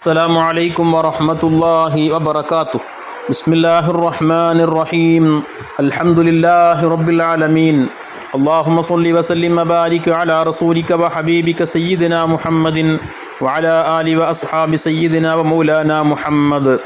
السلام عليكم ورحمة الله وبركاته بسم الله الرحمن الرحيم الحمد لله رب العالمين اللهم صل وسلم وبارك على رسولك وحبيبك سيدنا محمد وعلى آل وأصحاب سيدنا ومولانا محمد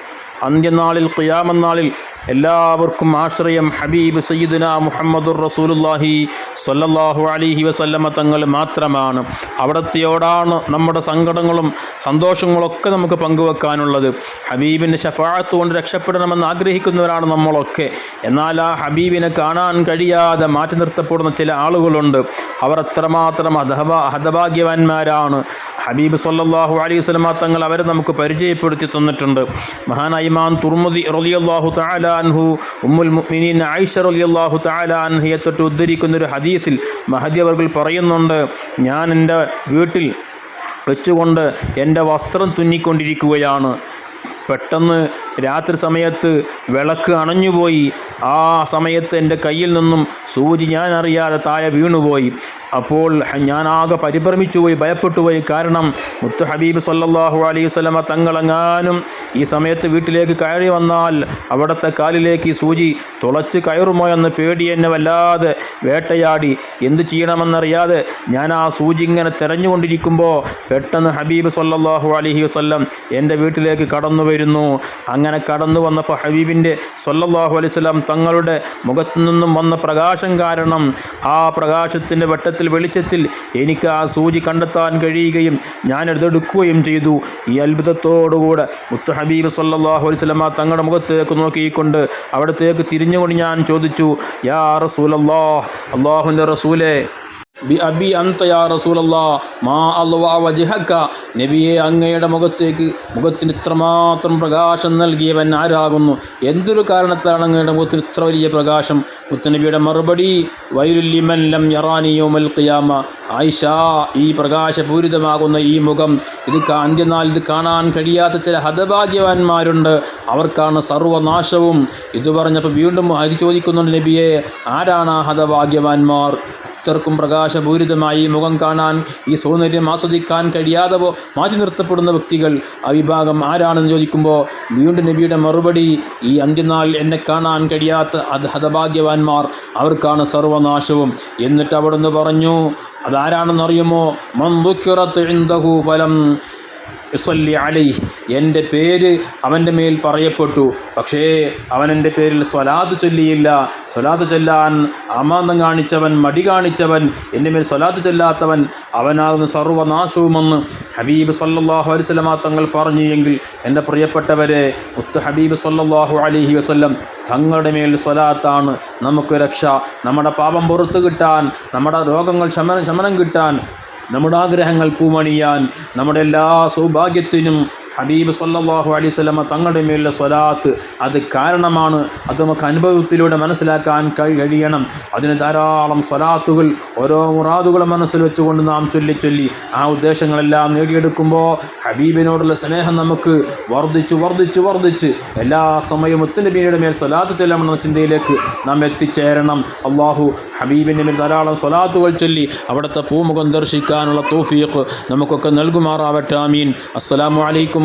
അന്ത്യനാളിൽ ഖിയാമനാളിൽ എല്ലാവർക്കും ആശ്രയം ഹബീബ് സയ്യിദുന മുഹമ്മദുർ റസൂലുല്ലാഹി സ്വല്ലല്ലാഹു അലിഹി വസല്ലമ തങ്ങൾ മാത്രമാണ്. അവിടത്തെയോടാണ് നമ്മുടെ സങ്കടങ്ങളും സന്തോഷങ്ങളൊക്കെ നമുക്ക് പങ്കുവെക്കാനുള്ളത്. ഹബീബിന്റെ ഷഫാഴത്ത് കൊണ്ട് രക്ഷപ്പെടണമെന്ന് ആഗ്രഹിക്കുന്നവരാണ് നമ്മളൊക്കെ. എന്നാൽ ആ ഹബീബിനെ കാണാൻ കഴിയാതെ മാറ്റി നിർത്തപ്പെടുന്ന ചില ആളുകളുണ്ട്. അവർ അത്രമാത്രം ഹതഭ ഹതഭാഗ്യവാന്മാരാണ് ഹബീബ് സല്ലാഹു അലൈഹി വസല്ലമ തങ്ങൾ അവരെ നമുക്ക് പരിചയപ്പെടുത്തി തന്നിട്ടുണ്ട്. മഹാനായ ഇമാം തുർമുദി റളിയല്ലാഹു തആല അൻഹു ഉമ്മുൽ മുഅ്മിനീൻ ആയിഷ റളിയല്ലാഹു തആല അൻഹയെ തൊട്ട് ഉദ്ധരിക്കുന്ന ഒരു ഹദീസിൽ മഹദി അവർകൾ പറയുന്നുണ്ട് ഞാൻ എന്റെ വീട്ടിൽ വെച്ചുകൊണ്ട് എന്റെ വസ്ത്രം തുന്നിക്കൊണ്ടിരിക്കുകയാണ്. പെട്ടെന്ന് രാത്രി സമയത്ത് വിളക്ക് അണഞ്ഞുപോയി. ആ സമയത്ത് എന്റെ കയ്യിൽ നിന്നും സൂചി ഞാൻ അറിയാതെ താഴെ വീണുപോയി. അപ്പോൾ ഞാൻ ആകെ പരിഭ്രമിച്ചു പോയി ഭയപ്പെട്ടു പോയി കാരണം മുത്ത് ഹബീബ് സല്ലാഹു അലൈഹി സ്വലമ തങ്ങളെങ്ങാനും ഈ സമയത്ത് വീട്ടിലേക്ക് കയറി വന്നാൽ അവിടുത്തെ കാലിലേക്ക് ഈ സൂചി തുളച്ച് കയറുമോ എന്ന് പേടി എന്നെ വല്ലാതെ വേട്ടയാടി. എന്ത് ചെയ്യണമെന്നറിയാതെ ഞാൻ ആ സൂചി ഇങ്ങനെ തിരഞ്ഞുകൊണ്ടിരിക്കുമ്പോൾ പെട്ടെന്ന് ഹബീബ് സല്ലാഹു അലഹി വസല്ലം എന്റെ വീട്ടിലേക്ക് കടന്നു വരുന്നു അങ്ങനെ കടന്നു വന്നപ്പോൾ ഹബീബിന്റെ സൊല്ലാഹു അലൈഹി വസല്ലം തങ്ങളുടെ മുഖത്തു നിന്നും വന്ന പ്രകാശം കാരണം ആ പ്രകാശത്തിന്റെ വെട്ടത്തിൽ വെളിച്ചത്തിൽ എനിക്ക് ആ സൂചി കണ്ടെത്താൻ കഴിയുകയും ഞാൻ എടുത്തെടുക്കുകയും ചെയ്തു. ഈ അത്ഭുതത്തോടുകൂടെ മുത്ത് ഹബീബ് അലൈഹി വസല്ലം തങ്ങളുടെ മുഖത്തേക്ക് നോക്കിക്കൊണ്ട് അവിടത്തേക്ക് തിരിഞ്ഞുകൊണ്ട് ഞാൻ ചോദിച്ചു യാ റസൂലല്ലാഹ് അള്ളാഹുവിന്റെ റസൂലേ ബി അബി അന്തയാ റസൂലല്ലാ മാ അൽവാ വജഹക്ക നബിയെ അങ്ങയുടെ മുഖത്തേക്ക് മുഖത്തിന് ഇത്രമാത്രം പ്രകാശം നൽകിയവൻ ആരാകുന്നു? എന്തൊരു കാരണത്താണ് അങ്ങയുടെ മുഖത്തിന് ഇത്ര വലിയ പ്രകാശം? മുത്തനബിയുടെ മറുപടി വൈരുല്യമല്ലം യറാനിയോമൽ ഖിയാമ. ആയിഷ ഈ പ്രകാശപൂരിതമാകുന്ന ഈ മുഖം ഇത് കാന്ത്യനാൽ ഇത് കാണാൻ കഴിയാത്ത ചില ഹതഭാഗ്യവാന്മാരുണ്ട്. അവർക്കാണ് സർവനാശവും. ഇത് പറഞ്ഞപ്പോൾ വീണ്ടും ഹരി ചോദിക്കുന്നുണ്ട് നബിയെ ആരാണ് ആ ഹതഭാഗ്യവാന്മാർ? ഭക്തർക്കും പ്രകാശപൂരിതമായി മുഖം കാണാൻ ഈ സൗന്ദര്യം ആസ്വദിക്കാൻ കഴിയാതെ മാറ്റി നിർത്തപ്പെടുന്ന വ്യക്തികൾ ആ വിഭാഗം ആരാണെന്ന് ചോദിക്കുമ്പോൾ വീണ്ടും നബിയുടെ മറുപടി ഈ അന്ത്യനാൾ എന്നെ കാണാൻ കഴിയാത്ത അത് ഹതഭാഗ്യവാന്മാർ അവർക്കാണ് സർവനാശവും. എന്നിട്ട് അവിടുന്ന് പറഞ്ഞു അതാരാണെന്നറിയുമോ? മന്ദുക്കിറത്ത് ഫലം യുസല്ലി അലൈ എന്റെ പേര് അവന്റെ മേൽ പറയപ്പെട്ടു. പക്ഷേ അവൻ എന്റെ പേരിൽ സ്വലാത്ത് ചൊല്ലിയില്ല. സ്വലാത്ത് ചൊല്ലാൻ അമാന്തം കാണിച്ചവൻ മടി കാണിച്ചവൻ എന്റെ മേൽ സ്വലാത്ത് ചൊല്ലാത്തവൻ അവനാകുന്ന സർവനാശവുമെന്ന് ഹബീബ് സല്ലാഹു അലൈഹി വസല്ലമ തങ്ങൾ പറഞ്ഞു. എങ്കിൽ എന്റെ പ്രിയപ്പെട്ടവരെ മുത്ത് ഹബീബ് സല്ലാഹു അലഹി വസ്ല്ലം തങ്ങളുടെ മേൽ സ്വലാത്താണ് നമുക്ക് രക്ഷ. നമ്മുടെ പാപം പുറത്തു കിട്ടാൻ നമ്മുടെ രോഗങ്ങൾ ശമനം ശമനം കിട്ടാൻ നമ്മുടെ ആഗ്രഹങ്ങൾ പൂമണിയാൻ നമ്മുടെ എല്ലാ സൗഭാഗ്യത്തിനും ഹബീബ് സല്ലാഹു അലൈഹി സ്വലമ തങ്ങളുടെ മേലുള്ള സ്വലാത്ത് അത് കാരണമാണ്. അത് നമുക്ക് അനുഭവത്തിലൂടെ മനസ്സിലാക്കാൻ കഴി- കഴിയണം. അതിന് ധാരാളം സ്വലാത്തുകൾ ഓരോ മുറാദുകളും മനസ്സിൽ വെച്ചുകൊണ്ട് നാം ചൊല്ലി ചൊല്ലി ആ ഉദ്ദേശങ്ങളെല്ലാം നേടിയെടുക്കുമ്പോൾ ഹബീബിനോടുള്ള സ്നേഹം നമുക്ക് വർദ്ധിച്ചു വർദ്ധിച്ചു വർദ്ധിച്ച് എല്ലാ സമയവും ഒത്തുനബിയുടെ മേൽ സ്വലാത്ത് ചെല്ലണമെന്ന ചിന്തയിലേക്ക് നാം എത്തിച്ചേരണം. അള്ളാഹു ഹബീബിന്റെ മേൽ ധാരാളം സ്വലാത്തുകൾ ചൊല്ലി അവിടുത്തെ പൂമുഖം ദർശിക്കാനുള്ള തോഫീഖ് നമുക്കൊക്കെ നൽകുമാറാവട്ടെ. ആമീൻ. അസ്സലാമു അലൈക്കും